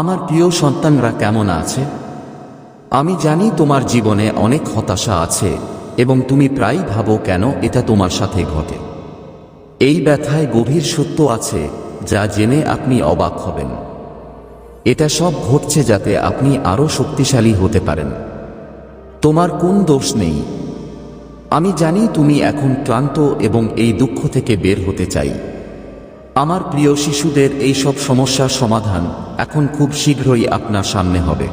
আমার প্রিয় সন্তানরা কেমন আছে? আমি জানি তোমার জীবনে অনেক হতাশা আছে, এবং তুমি প্রায়ই ভাবো কেন এটা তোমার সাথে ঘটে। এই ব্যথায় গভীর সত্য আছে, যা জেনে আপনি অবাক হবেন। এটা সব ঘটছে যাতে আপনি আরও শক্তিশালী হতে পারেন। তোমার কোন দোষ নেই? আমি জানি তুমি এখন ক্লান্ত এবং এই দুঃখ থেকে বের হতে চাই। আমার প্রিয় শিশুদের এই সব সমস্যার সমাধান এখন খুব শীঘ্রই আপনার সামনে হবে।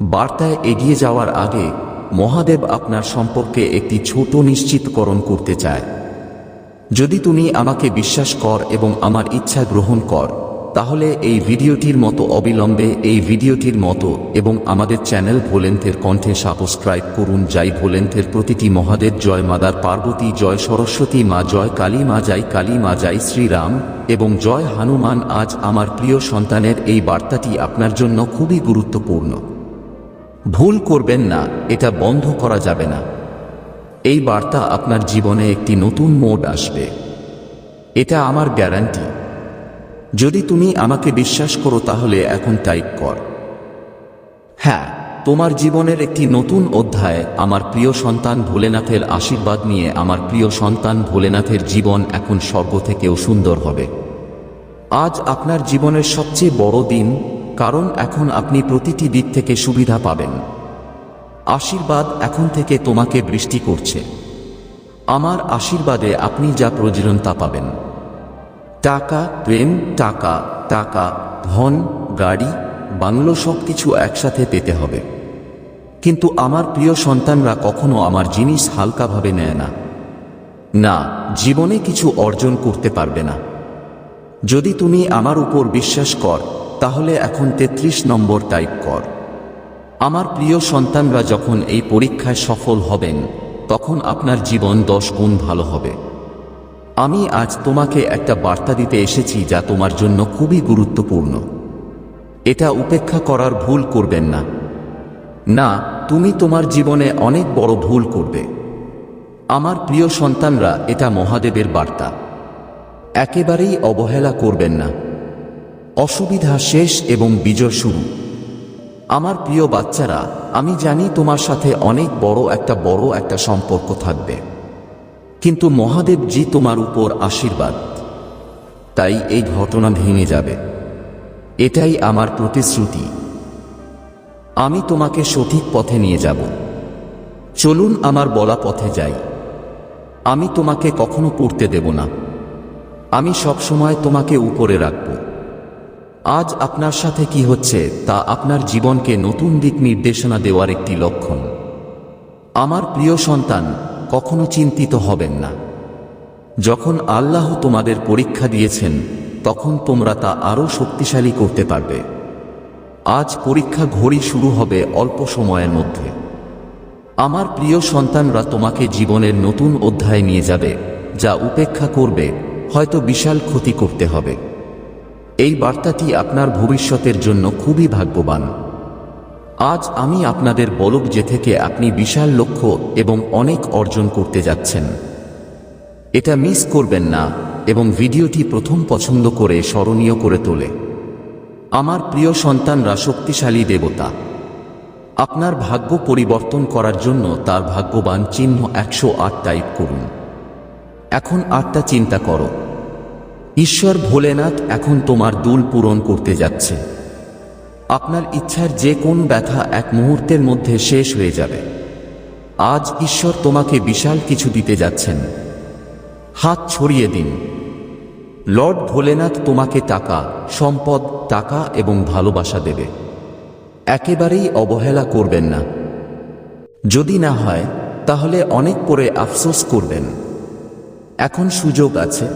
বার্তায় এগিয়ে যাওয়ার আগে মহাদেব আপনার সম্পর্কে একটি ছোট নিশ্চিতকরণ করতে চায়। যদি তুমি আমাকে বিশ্বাস কর এবং আমার ইচ্ছা গ্রহণ কর তাহলে এই ভিডিওটির মতো অবিলম্বে এই ভিডিওটির মতো এবং আমাদের চ্যানেল ভোলেন্থের কণ্ঠে সাবস্ক্রাইব করুন যাই ভোলেন্থের প্রতিটি মহাদেব জয় মাদার পার্বতী জয় সরস্বতী মা জয় কালী মা যাই কালী মা যাই শ্রীরাম এবং জয় হানুমান আজ আমার প্রিয় সন্তানের এই বার্তাটি আপনার জন্য খুবই গুরুত্বপূর্ণ। ভুল করবেন না, এটা বন্ধ করা যাবে না। এই বার্তা আপনার জীবনে একটি নতুন মোড আসবে। এটা আমার গ্যারান্টি। যদি তুমি আমাকে বিশ্বাস করো, তাহলে এখন টাইপ কর। হ্যাঁ তোমার জীবনের একটি নতুন অধ্যায়, আমার প্রিয় সন্তান ভোলেনাথের আশীর্বাদ নিয়ে আমার প্রিয় সন্তান ভোলেনাথের জীবন এখন স্বর্গ থেকেও সুন্দর হবে। আজ আপনার জীবনের সবচেয়ে বড় দিন, কারণ এখন আপনি প্রতিটি দিক থেকে সুবিধা পাবেন। আশীর্বাদ এখন থেকে তোমাকে বৃষ্টি করছে। আমার আশীর্বাদে আপনি যা প্রয়োজন তা পাবেন। টাকা, প্রেম, টাকা টাকা, ধন, গাড়ি, বাংলো সব কিছু একসাথে পেতে হবে। কিন্তু আমার প্রিয় সন্তানরা কখনো আমার জিনিস হালকাভাবে নেয় না। না, জীবনে কিছু অর্জন করতে পারবে না। যদি তুমি আমার উপর বিশ্বাস কর, তাহলে এখন ৩৩ নম্বর টাইপ কর। আমার প্রিয় সন্তানরা যখন এই পরীক্ষায় সফল হবেন, তখন আপনার জীবন দশ গুণ ভালো হবে। আমি আজ তোমাকে একটা বার্তা দিতে এসেছি যা তোমার জন্য খুবই গুরুত্বপূর্ণ। এটা উপেক্ষা করার ভুল করবেন না। না, তুমি তোমার জীবনে অনেক বড় ভুল করবে। আমার প্রিয় সন্তানরা, এটা মহাদেবের বার্তা। একেবারেই অবহেলা করবেন না। অসুবিধা শেষ এবং বিজয় শুরু। আমার প্রিয় বাচ্চারা, আমি জানি তোমার সাথে অনেক বড় একটা বড় একটা সম্পর্ক থাকবে। কিন্তু মহাদেবজি তোমার উপর আশীর্বাদ। তাই এই ঘটনা ভেঙে যাবে। এটাই আমার প্রতিশ্রুতি। আমি তোমাকে সঠিক পথে নিয়ে যাব। চলুন আমার বলা পথে যাই। আমি তোমাকে কখনো পড়তে দেব না। আমি সবসময় তোমাকে উপরে রাখব। আজ আপনার সাথে কি হচ্ছে তা আপনার জীবনকে নতুন দিক নির্দেশনা দেওয়ার একটি লক্ষণ। আমার প্রিয় সন্তান কখনো চিন্তিত হবেন না। যখন আল্লাহ তোমাদের পরীক্ষা দিয়েছেন, তখন তোমরা তা আরও শক্তিশালী করতে পারবে। আজ পরীক্ষা ঘড়ি শুরু হবে অল্প সময়ের মধ্যে। আমার প্রিয় সন্তানরা তোমাকে জীবনের নতুন অধ্যায় নিয়ে যাবে, যা উপেক্ষা করবে, হয়তো বিশাল ক্ষতি করতে হবে। এই বার্তাটি আপনার ভবিষ্যতের জন্য খুবই ভাগ্যবান। আজ আমি আপনাদের বলব যে থেকে আপনি বিশাল লক্ষ্য এবং অনেক অর্জন করতে যাচ্ছেন। এটা মিস করবেন না এবং ভিডিওটি প্রথম পছন্দ করে স্মরণীয় করে তোলে। আমার প্রিয় সন্তানরা শক্তিশালী দেবতা। আপনার ভাগ্য পরিবর্তন করার জন্য তার ভাগ্যবান চিহ্ন একশো আট টাইপ করুন। এখন আটটা চিন্তা করো। ঈশ্বর ভোলেনাথ এখন তোমার দুল পূরণ করতে যাচ্ছে। আপনার ইচ্ছার যে কোন ব্যথা এক মুহূর্তের মধ্যে শেষ হয়ে যাবে। আজ ঈশ্বর তোমাকে বিশাল কিছু দিতে যাচ্ছেন। হাত ছড়িয়ে দিন। লর্ড ভোলেনাথ তোমাকে টাকা, সম্পদ, টাকা এবং ভালোবাসা দেবে। একেবারেই অবহেলা করবেন না। যদি না হয়, তাহলে অনেক পরে আফসোস করবেন। এখন সুযোগ আছে।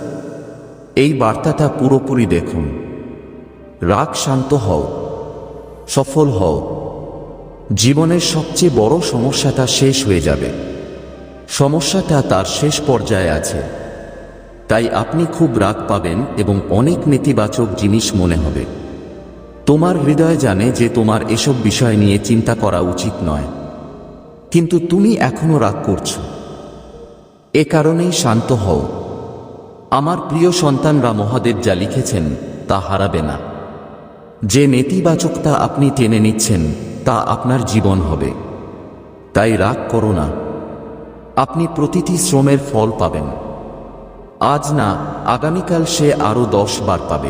এই বার্তাটা পুরোপুরি দেখুন। রাগ শান্ত হও। সফল হও। জীবনের সবচেয়ে বড় সমস্যাটা শেষ হয়ে যাবে। সমস্যাটা তার শেষ পর্যায়ে আছে। তাই আপনি খুব রাগ পাবেন এবং অনেক নেতিবাচক জিনিস মনে হবে। তোমার হৃদয় জানে যে তোমার এসব বিষয় নিয়ে চিন্তা করা উচিত নয়। কিন্তু তুমি এখনও রাগ করছ। এ কারণেই শান্ত হও। আমার প্রিয় সন্তানরা মহাদেব যা লিখেছেন তা হারাবে না। যে নেতিবাচকতা আপনি টেনে নিচ্ছেন, তা আপনার জীবন হবে। তাই রাগ করো না। আপনি প্রতিটি শ্রমের ফল পাবেন। আজ না, আগামীকাল সে আরও দশ বার পাবে।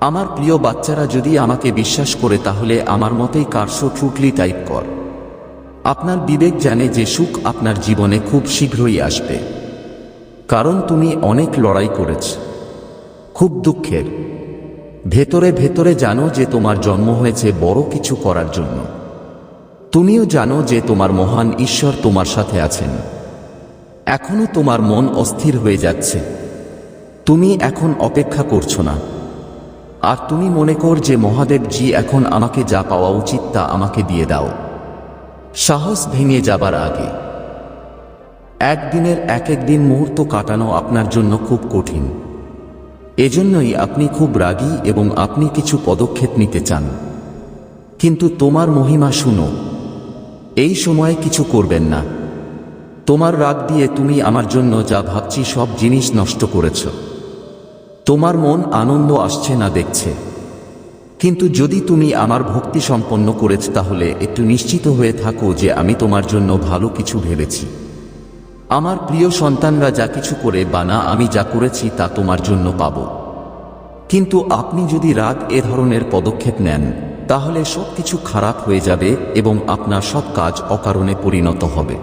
আমার প্রিয় বাচ্চারা, যদি আমাকে বিশ্বাস করে, তাহলে আমার মতেই কারশো ট্রুটলি টাইপ কর। আপনার বিবেক জানে যে সুখ আপনার জীবনে খুব শীঘ্রই আসবে। কারণ তুমি অনেক লড়াই করেছ। খুব দুঃখের। ভেতরে ভেতরে জানো যে তোমার জন্ম হয়েছে বড় কিছু করার জন্য। তুমিও জানো যে তোমার মহান ঈশ্বর তোমার সাথে আছেন। এখনও তোমার মন অস্থির হয়ে যাচ্ছে। তুমি এখন অপেক্ষা করছ না। আর তুমি মনে কর যে মহাদেব জি এখন আমাকে যা পাওয়া উচিত তা আমাকে দিয়ে দাও। সাহস ভেঙে যাবার আগে। একদিনের এক একদিন মুহূর্ত কাটানো আপনার জন্য খুব কঠিন। এজন্যই আপনি খুব রাগী এবং আপনি কিছু পদক্ষেপ নিতে চান। কিন্তু তোমার মহিমা শুনো। এই সময়ে কিছু করবেন না। তোমার রাগ দিয়ে তুমি আমার জন্য যা ভাবছি সব জিনিস নষ্ট করেছ। তোমার মন আনন্দ আসছে না দেখছে। কিন্তু যদি তুমি আমার ভক্তি সম্পন্ন করেছ তাহলে একটু নিশ্চিত হয়ে থাকো যে আমি তোমার জন্য ভালো কিছু ভেবেছি। আমার প্রিয় সন্তানরা যা কিছু করে বা না, আমি যা করেছি তা তোমার জন্য পাব। কিন্তু আপনি যদি রাগ এ ধরনের পদক্ষেপ নেন, তাহলে সব কিছু খারাপ হয়ে যাবে এবং আপনার সব কাজ অকারণে পরিণত হবে।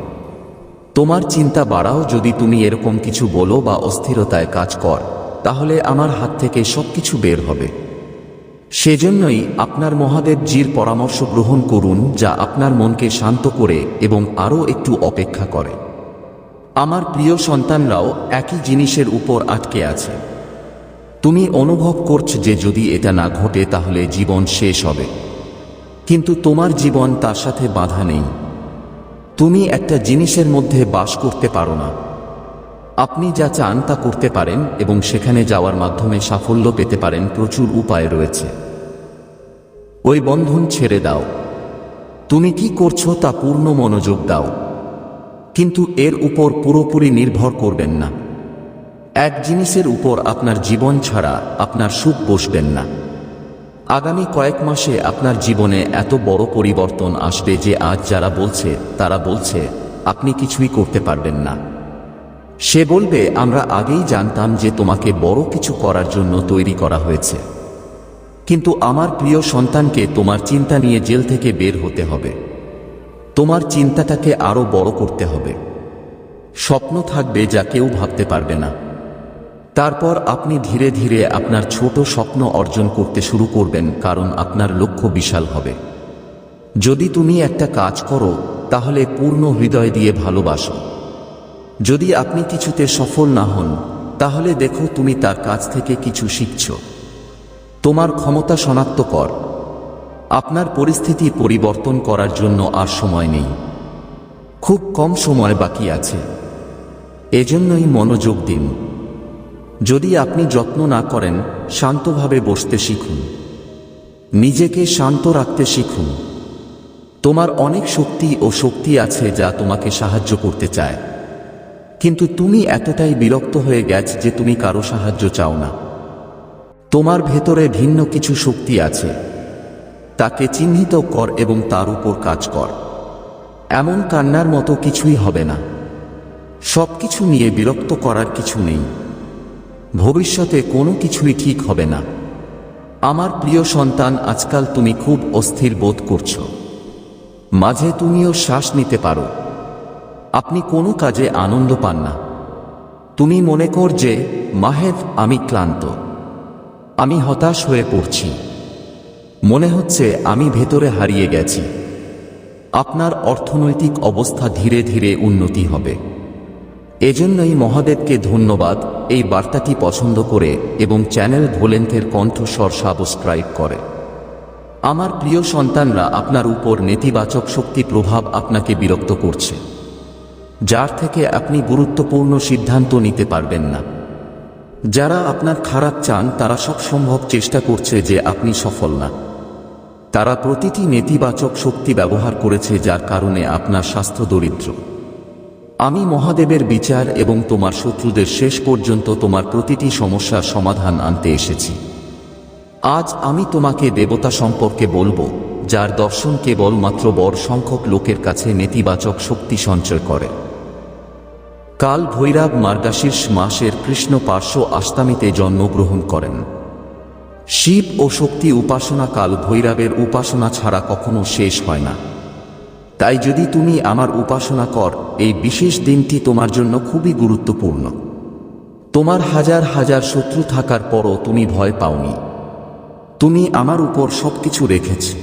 তোমার চিন্তা বাড়াও যদি তুমি এরকম কিছু বলো বা অস্থিরতায় কাজ কর, তাহলে আমার হাত থেকে সবকিছু বের হবে। সেজন্যই আপনার মহাদেব জির পরামর্শ গ্রহণ করুন যা আপনার মনকে শান্ত করে এবং আরও একটু অপেক্ষা করে। আমার প্রিয় সন্তানরাও একই জিনিসের উপর আটকে আছে। তুমি অনুভব করছ যে যদি এটা না ঘটে, তাহলে জীবন শেষ হবে। কিন্তু তোমার জীবন তার সাথে বাধা নেই। তুমি একটা জিনিসের মধ্যে বাস করতে পারো না। আপনি যা চান তা করতে পারেন এবং সেখানে যাওয়ার মাধ্যমে সাফল্য পেতে পারেন। প্রচুর উপায় রয়েছে। ওই বন্ধন ছেড়ে দাও। তুমি কি করছ তা পূর্ণ মনোযোগ দাও। কিন্তু এর উপর পুরোপুরি নির্ভর করবেন না। এক জিনিসের উপর আপনার জীবন ছাড়া আপনার সুখ বসবেন না। আগামী কয়েক মাসে আপনার জীবনে এত বড় পরিবর্তন আসবে যে আজ যারা বলছে, তারা বলছে, আপনি কিছুই করতে পারবেন না। সে বলবে, আমরা আগেই জানতাম যে তোমাকে বড় কিছু করার জন্য তৈরি করা হয়েছে। কিন্তু আমার প্রিয় সন্তানকে তোমার চিন্তা নিয়ে জেল থেকে বের হতে হবে। তোমার চিন্তাটাকে আরও বড় করতে হবে। স্বপ্ন থাকবে যা কেউ ভাবতে পারবে না। তারপর আপনি ধীরে ধীরে আপনার ছোট স্বপ্ন অর্জন করতে শুরু করবেন, কারণ আপনার লক্ষ্য বিশাল হবে। যদি তুমি একটা কাজ করো, তাহলে পূর্ণ হৃদয় দিয়ে ভালোবাসো। যদি আপনি কিছুতে সফল না হন, তাহলে দেখো তুমি তার কাছ থেকে কিছু শিখছ। তোমার ক্ষমতা শনাক্ত কর। আপনার পরিস্থিতি পরিবর্তন করার জন্য আর সময় নেই। খুব কম সময় বাকি আছে। এজন্যই মনোযোগ দিন। যদি আপনি যত্ন না করেন, শান্তভাবে বসতে শিখুন। নিজেকে শান্ত রাখতে শিখুন। তোমার অনেক শক্তি ও শক্তি আছে যা তোমাকে সাহায্য করতে চায়। কিন্তু তুমি এতটাই বিরক্ত হয়ে গেছ যে তুমি কারও সাহায্য চাও না। তোমার ভেতরে ভিন্ন কিছু শক্তি আছে। তাকে চিহ্নিত কর এবং তার উপর কাজ কর। এমন কান্নার মতো কিছুই হবে না। সব কিছু নিয়ে বিরক্ত করার কিছু নেই। ভবিষ্যতে কোনো কিছুই ঠিক হবে না। আমার প্রিয় সন্তান, আজকাল তুমি খুব অস্থির বোধ করছ। মাঝে তুমিও শ্বাস নিতে পারো। আপনি কোনো কাজে আনন্দ পান না। তুমি মনে কর যে মাহেব আমি ক্লান্ত। আমি হতাশ হয়ে পড়ছি। মনে হচ্ছে আমি ভেতরে হারিয়ে গেছি। আপনার অর্থনৈতিক অবস্থা ধীরে ধীরে উন্নতি হবে। এজন্যই মহাদেবকে ধন্যবাদ এই বার্তাটি পছন্দ করে এবং চ্যানেল ভোলেন্থের কণ্ঠস্বর সাবস্ক্রাইব করে। আমার প্রিয় সন্তানরা, আপনার উপর নেতিবাচক শক্তি প্রভাব আপনাকে বিরক্ত করছে, যার থেকে আপনি গুরুত্বপূর্ণ সিদ্ধান্ত নিতে পারবেন না। যারা আপনার খারাপ চান, তারা সব সম্ভব চেষ্টা করছে যে আপনি সফল না। তারা প্রতিটি নেতিবাচক শক্তি ব্যবহার করেছে যার কারণে আপনার স্বাস্থ্য দরিদ্র। আমি মহাদেবের বিচার এবং তোমার শত্রুদের শেষ পর্যন্ত তোমার প্রতিটি সমস্যার সমাধান আনতে এসেছি। আজ আমি তোমাকে দেবতা সম্পর্কে বলব, যার দর্শন কেবলমাত্র বড় সংখ্যক লোকের কাছে নেতিবাচক শক্তি সঞ্চয় করে। কাল ভৈরব মার্গাশীর্ষ মাসের কৃষ্ণ পার্শ্ব আস্তামিতে জন্মগ্রহণ করেন। শিব ও শক্তি উপাসনা কাল ভৈরবের উপাসনা ছাড়া কখনো শেষ হয় না। তাই যদি তুমি আমার উপাসনা কর, এই বিশেষ দিনটি তোমার জন্য খুবই গুরুত্বপূর্ণ। তোমার হাজার হাজার শত্রু থাকার পরও তুমি ভয় পাওনি। তুমি আমার উপর সবকিছু রেখেছ।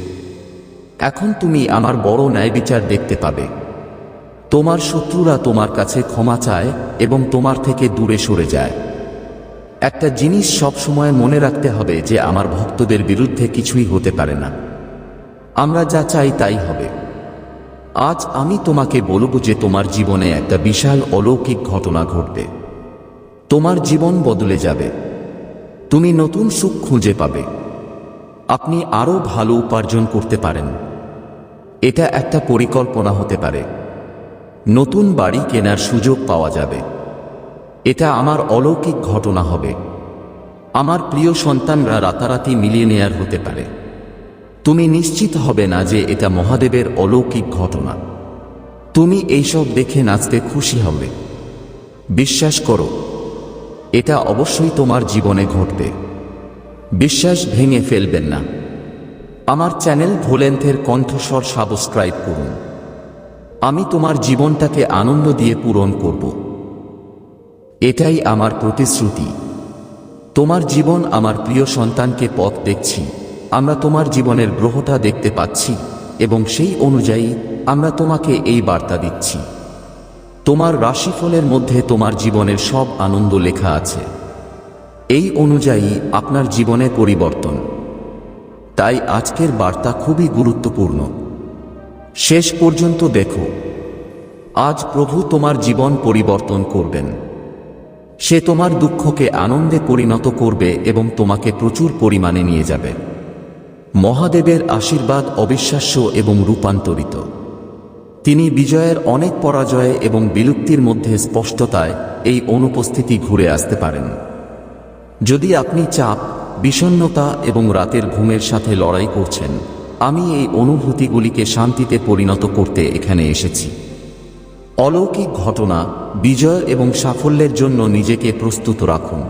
এখন তুমি আমার বড় ন্যায় বিচার দেখতে পাবে। তোমার শত্রুরা তোমার কাছে ক্ষমা চায় এবং তোমার থেকে দূরে সরে যায়। একটা জিনিস সব সময় মনে রাখতে হবে যে আমার ভক্তদের বিরুদ্ধে কিছুই হতে পারে না। আমরা যা চাই তাই হবে। আজ আমি তোমাকে বলব যে তোমার জীবনে একটা বিশাল অলৌকিক ঘটনা ঘটবে। তোমার জীবন বদলে যাবে। তুমি নতুন সুখ খুঁজে পাবে। আপনি আরও ভালো উপার্জন করতে পারেন। এটা একটা পরিকল্পনা হতে পারে। নতুন বাড়ি কেনার সুযোগ পাওয়া যাবে। এটা আমার অলৌকিক ঘটনা হবে। আমার প্রিয় সন্তানরা রাতারাতি মিলিয়ে হতে পারে। তুমি নিশ্চিত হবে না যে এটা মহাদেবের অলৌকিক ঘটনা। তুমি এইসব দেখে নাচতে খুশি হবে। বিশ্বাস করো, এটা অবশ্যই তোমার জীবনে ঘটবে। বিশ্বাস ভেঙে ফেলবেন না। আমার চ্যানেল ভোলেন্থের কণ্ঠস্বর সাবস্ক্রাইব করুন। আমি তোমার জীবনটাকে আনন্দ দিয়ে পূরণ করব। এটাই আমার প্রতিশ্রুতি। তোমার জীবন আমার প্রিয় সন্তানকে পথ দেখছি। আমরা তোমার জীবনের গ্রহটা দেখতে পাচ্ছি এবং সেই অনুযায়ী আমরা তোমাকে এই বার্তা দিচ্ছি। তোমার রাশিফলের মধ্যে তোমার জীবনের সব আনন্দ লেখা আছে। এই অনুযায়ী আপনার জীবনে পরিবর্তন। তাই আজকের বার্তা খুবই গুরুত্বপূর্ণ। শেষ পর্যন্ত দেখো। আজ প্রভু তোমার জীবন পরিবর্তন করবেন। সে তোমার দুঃখকে আনন্দে পরিণত করবে এবং তোমাকে প্রচুর পরিমাণে নিয়ে যাবে। মহাদেবের আশীর্বাদ অবিশ্বাস্য এবং রূপান্তরিত। তিনি বিজয়ের অনেক পরাজয়ে এবং বিলুপ্তির মধ্যে স্পষ্টতায় এই অনুপস্থিতি ঘুরে আসতে পারেন। যদি আপনি চাপ বিষণ্নতা এবং রাতের ঘুমের সাথে লড়াই করছেন, আমি এই অনুভূতিগুলিকে শান্তিতে পরিণত করতে এখানে এসেছি। অলৌকিক ঘটনা, বিজয় এবং সাফল্যের জন্য নিজেকে প্রস্তুত রাখুন।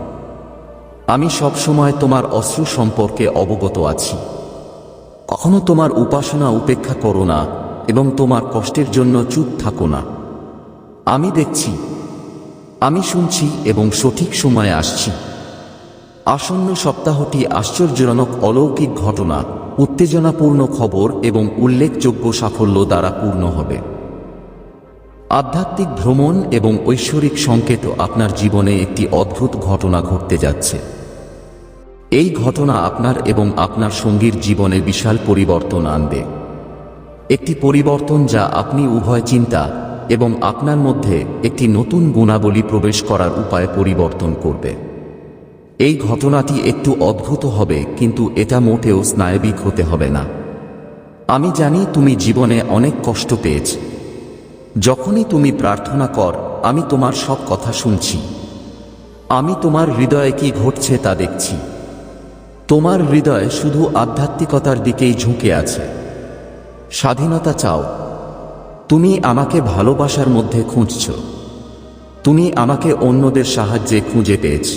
আমি সবসময় তোমার অশ্রু সম্পর্কে অবগত আছি। কখনো তোমার উপাসনা উপেক্ষা করো না এবং তোমার কষ্টের জন্য চুপ থাকো না। আমি দেখছি, আমি শুনছি এবং সঠিক সময়ে আসছি। আসন্ন সপ্তাহটি আশ্চর্যজনক অলৌকিক ঘটনা, উত্তেজনাপূর্ণ খবর এবং উল্লেখযোগ্য সাফল্য দ্বারা পূর্ণ হবে। আধ্যাত্মিক ভ্রমণ এবং ঐশ্বরিক সংকেত আপনার জীবনে একটি অদ্ভুত ঘটনা ঘটতে যাচ্ছে। এই ঘটনা আপনার এবং আপনার সঙ্গীর জীবনে বিশাল পরিবর্তন আনবে। একটি পরিবর্তন যা আপনি উভয় চিন্তা এবং আপনার মধ্যে একটি নতুন গুণাবলী প্রবেশ করার উপায় পরিবর্তন করবে। এই ঘটনাটি একটু অদ্ভুত হবে, কিন্তু এটা মোটেও স্নায়বিক হতে হবে না। আমি জানি তুমি জীবনে অনেক কষ্ট পেয়েছ। যখনই তুমি প্রার্থনা কর, আমি তোমার সব কথা শুনছি। আমি তোমার হৃদয়ে কি ঘটছে তা দেখছি। তোমার হৃদয় শুধু আধ্যাত্মিকতার দিকেই ঝুঁকে আছে। স্বাধীনতা চাও। তুমি আমাকে ভালোবাসার মধ্যে খুঁজছ। তুমি আমাকে অন্যদের সাহায্যে খুঁজে পেয়েছ।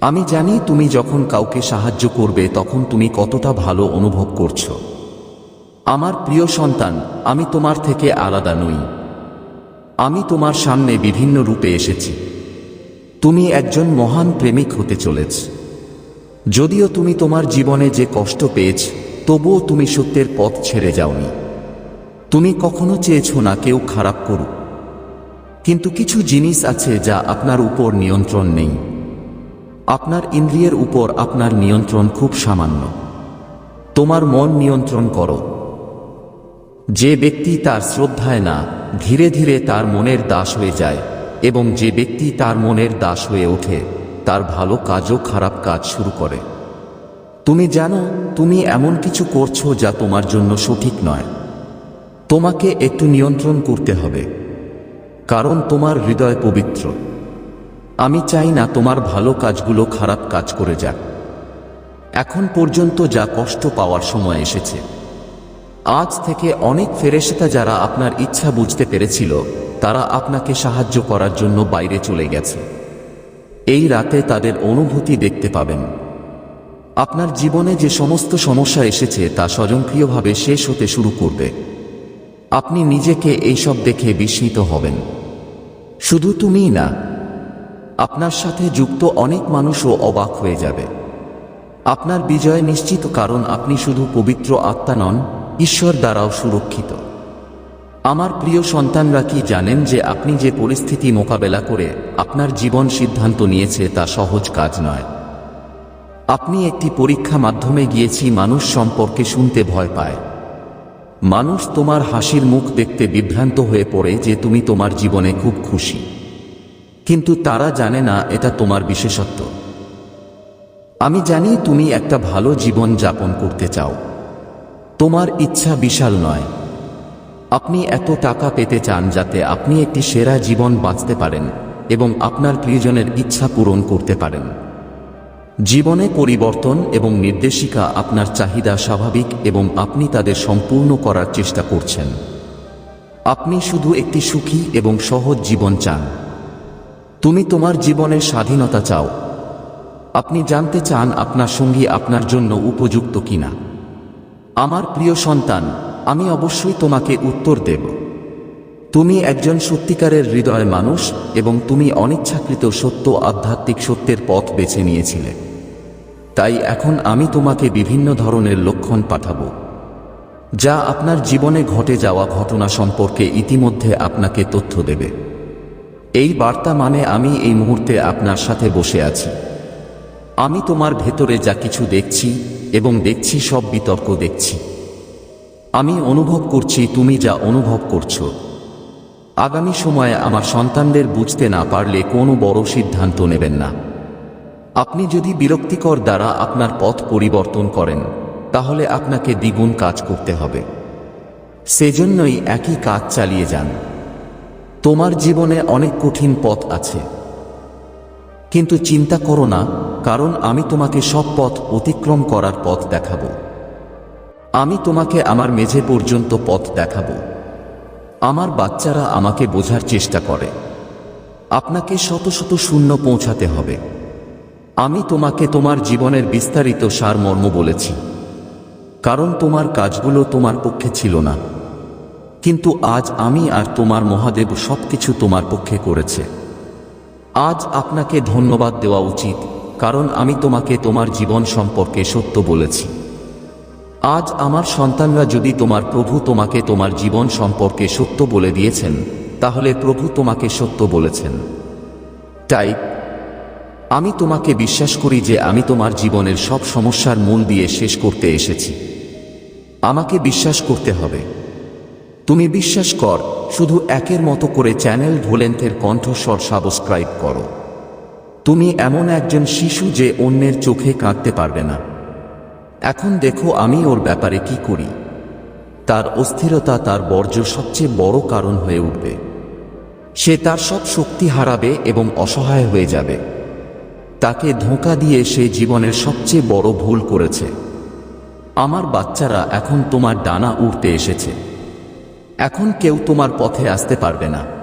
আমি জানি তুমি যখন কাউকে সাহায্য করবে, তখন তুমি কতটা ভালো অনুভব করছ। আমার প্রিয় সন্তান, আমি তোমার থেকে আলাদা নই। আমি তোমার সামনে বিভিন্ন রূপে এসেছি। তুমি একজন মহান প্রেমিক হতে চলেছ। যদিও তুমি তোমার জীবনে যে কষ্ট পেয়েছ, তবুও তুমি সত্যের পথ ছেড়ে যাওনি। তুমি কখনো চেয়েছ না কেউ খারাপ করুক। কিন্তু কিছু জিনিস আছে যা আপনার উপর নিয়ন্ত্রণ নেই। আপনার ইন্দ্রিয়ের উপর আপনার নিয়ন্ত্রণ খুব সামান্য। তোমার মন নিয়ন্ত্রণ করো। যে ব্যক্তি তার শ্রদ্ধায় না, ধীরে ধীরে তার মনের দাস হয়ে যায়, এবং যে ব্যক্তি তার মনের দাস হয়ে ওঠে, তার ভালো কাজও খারাপ কাজ শুরু করে। তুমি জানো, তুমি এমন কিছু করছ যা তোমার জন্য সঠিক নয়। তোমাকে একটু নিয়ন্ত্রণ করতে হবে, কারণ তোমার হৃদয় পবিত্র। আমি চাই না তোমার ভালো কাজগুলো খারাপ কাজ করে যাক। এখন পর্যন্ত যা কষ্ট পাওয়ার সময় এসেছে। আজ থেকে অনেক ফেরেশতা যারা আপনার ইচ্ছা বুঝতে পেরেছিল, তারা আপনাকে সাহায্য করার জন্য বাইরে চলে গেছে। এই রাতে তাদের অনুভূতি দেখতে পাবেন। আপনার জীবনে যে সমস্ত সমস্যা এসেছে, তা স্বয়ংক্রিয়ভাবে শেষ হতে শুরু করবে। আপনি নিজেকে এইসব দেখে বিস্মিত হবেন। শুধু তুমিই না, আপনার সাথে যুক্ত অনেক মানুষও অবাক হয়ে যাবে। আপনার বিজয় নিশ্চিত কারণ আপনি শুধু পবিত্র আত্মা নন ঈশ্বর দ্বারাও সুরক্ষিত। আমার প্রিয় সন্তানরা কি জানেন যে আপনি যে পরিস্থিতি মোকাবেলা করে আপনার জীবন সিদ্ধান্ত নিয়েছে তা সহজ কাজ নয়? আপনি একটি পরীক্ষা মাধ্যমে গিয়েছি মানুষ সম্পর্কে শুনতে ভয় পায়। মানুষ তোমার হাসির মুখ দেখতে বিভ্রান্ত হয়ে পড়ে যে তুমি তোমার জীবনে খুব খুশি। কিন্তু তারা জানে না এটা তোমার বিশেষত্ব। আমি জানি তুমি একটা ভালো জীবন যাপন করতে চাও। তোমার ইচ্ছা বিশাল নয়। আপনি এত টাকা পেতে চান যাতে আপনি একটি সেরা জীবন বাঁচতে পারেন এবং আপনার প্রিয়জনের ইচ্ছা পূরণ করতে পারেন। জীবনে পরিবর্তন এবং নির্দেশিকা আপনার চাহিদা স্বাভাবিক এবং আপনি তাদের সম্পূর্ণ করার চেষ্টা করছেন। আপনি শুধু একটি সুখী এবং সহজ জীবন চান। তুমি তোমার জীবনের স্বাধীনতা চাও। আপনি জানতে চান আপনার সঙ্গী আপনার জন্য উপযুক্ত কিনা। আমার প্রিয় সন্তান, আমি অবশ্যই তোমাকে উত্তর দেব। তুমি একজন সত্যিকারের হৃদয় মানুষ এবং তুমি অনিচ্ছাকৃত সত্য, আধ্যাত্মিক সত্যের পথ বেছে নিয়েছিলে। তাই এখন আমি তোমাকে বিভিন্ন ধরনের লক্ষণ পাঠাবো, যা আপনার জীবনে ঘটে যাওয়া ঘটনা সম্পর্কে ইতিমধ্যে আপনাকে তথ্য দেবে। এই বার্তা মানে আমি এই মুহূর্তে আপনার সাথে বসে আছি। আমি তোমার ভেতরে যা কিছু দেখছি এবং দেখছি সব বিতর্ক দেখছি। আমি অনুভব করছি তুমি যা অনুভব করছ। আগামী সময়ে আমার সন্তানদের বুঝতে না পারলে কোনো বড় সিদ্ধান্ত নেবেন না। আপনি যদি বিরক্তিকর দ্বারা আপনার পথ পরিবর্তন করেন, তাহলে আপনাকে দ্বিগুণ কাজ করতে হবে। সেজন্যই একই কাজ চালিয়ে যান। তোমার জীবনে অনেক কঠিন পথ আছে। কিন্তু চিন্তা করো না কারণ আমি তোমাকে সব পথ অতিক্রম করার পথ দেখাব। আমি তোমাকে আমার মেঝে পর্যন্ত পথ দেখাব। আমার বাচ্চারা আমাকে বোঝার চেষ্টা করে। আপনাকে শত শত শূন্য পৌঁছাতে হবে। আমি তোমাকে তোমার জীবনের বিস্তারিত সারমর্ম বলেছি। কারণ তোমার কাজগুলো তোমার পক্ষে ছিল না। কিন্তু আজ আমি আর তোমার মহাদেব সবকিছু তোমার পক্ষে করেছে। আজ আপনাকে ধন্যবাদ দেওয়া উচিত। কারণ আমি তোমাকে তোমার জীবন সম্পর্কে সত্য বলেছি। আজ আমার সন্তানরা যদি তোমার প্রভু তোমাকে তোমার জীবন সম্পর্কে সত্য বলে দিয়েছেন, তাহলে প্রভু তোমাকে সত্য বলেছেন। তাই, আমি তোমাকে বিশ্বাস করি যে আমি তোমার জীবনের সব সমস্যার মূল দিয়ে শেষ করতে এসেছি। আমাকে বিশ্বাস করতে হবে। তুমি বিশ্বাস কর, শুধু একের মতো করে চ্যানেল ভোলেন্থের কণ্ঠস্বর সাবস্ক্রাইব করো। তুমি এমন একজন শিশু যে অন্যের চোখে কাঁদতে পারবে না। এখন দেখো আমি ওর ব্যাপারে কি করি। তার অস্থিরতা তার বর্জ্য সবচেয়ে বড় কারণ হয়ে উঠবে। সে তার সব শক্তি হারাবে এবং অসহায় হয়ে যাবে। তাকে ধোঁকা দিয়ে সে জীবনের সবচেয়ে বড় ভুল করেছে। আমার বাচ্চারা এখন তোমার ডানা উড়তে এসেছে। এখন কেউ তোমার পথে আসতে পারবে না।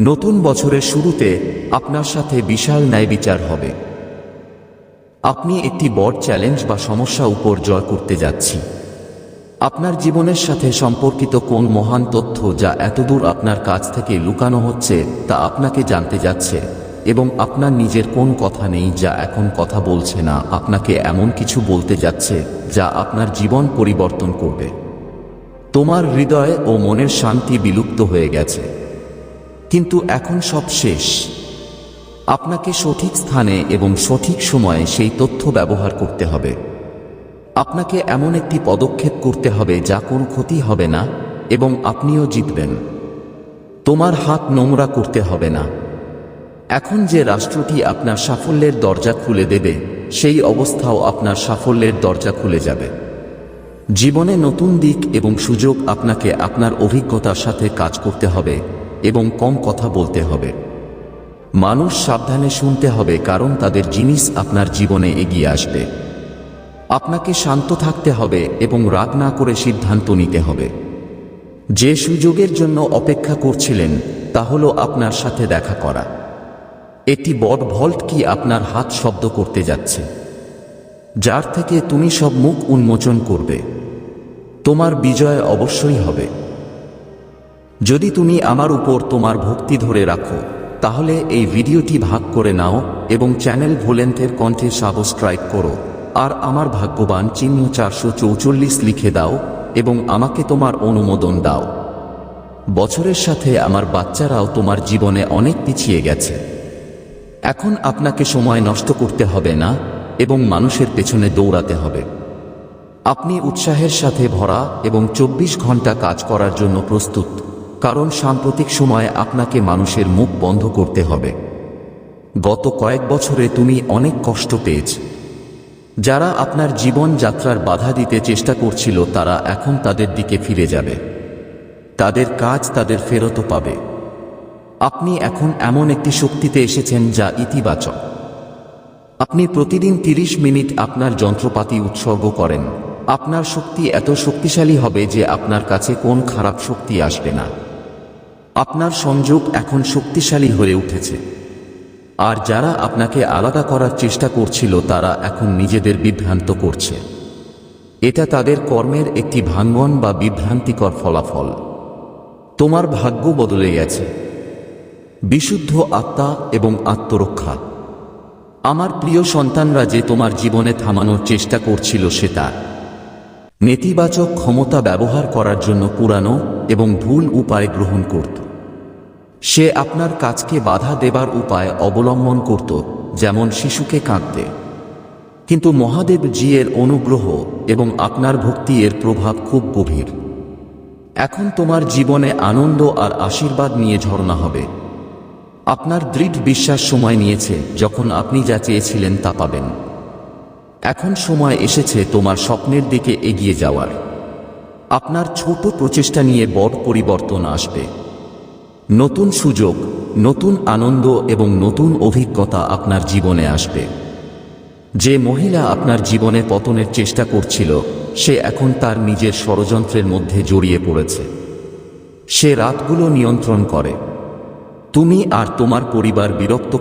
নতুন বছরের শুরুতে আপনার সাথে বিশাল ন্যায় বিচার হবে। আপনি একটি বড় চ্যালেঞ্জ বা সমস্যা উপর জয় করতে যাচ্ছি। আপনার জীবনের সাথে সম্পর্কিত কোন মহান তথ্য যা এতদূর আপনার কাছ থেকে লুকানো হচ্ছে তা আপনাকে জানতে যাচ্ছে এবং আপনার নিজের কোন কথা নেই যা এখন কথা বলছে না, আপনাকে এমন কিছু বলতে যাচ্ছে যা আপনার জীবন পরিবর্তন করবে। তোমার হৃদয় ও মনের শান্তি বিলুপ্ত হয়ে গেছে। কিন্তু এখন সব শেষ। আপনাকে সঠিক স্থানে এবং সঠিক সময়ে সেই তথ্য ব্যবহার করতে হবে। আপনাকে এমন একটি পদক্ষেপ করতে হবে যা কোনো ক্ষতি হবে না এবং আপনিও জিতবেন। তোমার হাত নোংরা করতে হবে না। এখন যে রাষ্ট্রটি আপনার সাফল্যের দরজা খুলে দেবে, সেই অবস্থাও আপনার সাফল্যের দরজা খুলে যাবে। জীবনে নতুন দিক এবং সুযোগ আপনাকে আপনার অভিজ্ঞতার সাথে কাজ করতে হবে। এবং কম কথা বলতে হবে। মানুষ সাবধানে শুনতে হবে কারণ তাদের জিনিস আপনার জীবনে এগিয়ে আসবে। আপনাকে শান্ত থাকতে হবে এবং রাগ না করে সিদ্ধান্ত নিতে হবে। যে সুযোগের জন্য অপেক্ষা করছিলেন, তা হলো আপনার সাথে দেখা করা। একটি বড ভল্ট কি আপনার হাত শব্দ করতে যাচ্ছে? যার থেকে তুমি সব মুখ উন্মোচন করবে। তোমার বিজয় অবশ্যই হবে। যদি তুমি আমার উপর তোমার ভক্তি ধরে রাখো, তাহলে এই ভিডিওটি ভাগ করে নাও এবং চ্যানেল ভোলেন্থের কণ্ঠে সাবস্ক্রাইব করো। আর আমার ভাগ্যবান চিহ্ন চারশো চৌচল্লিশ লিখে দাও এবং আমাকে তোমার অনুমোদন দাও। বছরের সাথে আমার বাচ্চারাও তোমার জীবনে অনেক পিছিয়ে গেছে। এখন আপনাকে সময় নষ্ট করতে হবে না এবং মানুষের পেছনে দৌড়াতে হবে। আপনি উৎসাহের সাথে ভরা এবং চব্বিশ ঘণ্টা কাজ করার জন্য প্রস্তুত। কারণ সাম্প্রতিক সময়ে আপনাকে মানুষের মুখ বন্ধ করতে হবে। গত কয়েক বছরে তুমি অনেক কষ্ট পেয়েছ। যারা আপনার জীবন যাত্রার বাধা দিতে চেষ্টা করছিল, তারা এখন তাদের দিকে ফিরে যাবে। তাদের কাজ তাদের ফেরতও পাবে। আপনি এখন এমন একটি শক্তিতে এসেছেন যা ইতিবাচক। আপনি প্রতিদিন ৩০ মিনিট আপনার যন্ত্রপাতি উৎসর্গ করেন। আপনার শক্তি এত শক্তিশালী হবে যে আপনার কাছে কোন খারাপ শক্তি আসবে না। আপনার সংযোগ এখন শক্তিশালী হয়ে উঠেছে। আর যারা আপনাকে আলাদা করার চেষ্টা করছিল, তারা এখন নিজেদের বিভ্রান্ত করছে। এটা তাদের কর্মের একটি ভাঙ্গন বা বিভ্রান্তিকর ফলাফল। তোমার ভাগ্য বদলে গেছে। বিশুদ্ধ আত্মা এবং আত্মরক্ষা। আমার প্রিয় সন্তানরা যে তোমার জীবনে থামানোর চেষ্টা করছিল সেটা নেতিবাচক ক্ষমতা ব্যবহার করার জন্য পুরানো এবং ভুল উপায় গ্রহণ করত। সে আপনার কাজকে বাধা দেবার উপায় অবলম্বন করত, যেমন শিশুকে কাঁদতে। কিন্তু মহাদেব জি এর অনুগ্রহ এবং আপনার ভক্তি এর প্রভাব খুব গভীর। এখন তোমার জীবনে আনন্দ আর আশীর্বাদ নিয়ে ঝর্ণা হবে। আপনার দৃঢ় বিশ্বাস সময় নিয়েছে, যখন আপনি যা চেয়েছিলেন তা পাবেন। এখন সময় এসেছে তোমার স্বপ্নের দিকে এগিয়ে যাওয়ার। আপনার ছোট প্রচেষ্টা নিয়ে বড় পরিবর্তন আসবে। নতুন সুযোগ, নতুন আনন্দ এবং নতুন অভিজ্ঞতা আপনার জীবনে আসবে। যে মহিলা আপনার জীবনে পতনের চেষ্টা করছিল, সে এখন তার নিজের ষড়যন্ত্রের মধ্যে জড়িয়ে পড়েছে। সে রাতগুলো নিয়ন্ত্রণ করে। তুমি আর তোমার পরিবার বিরক্ত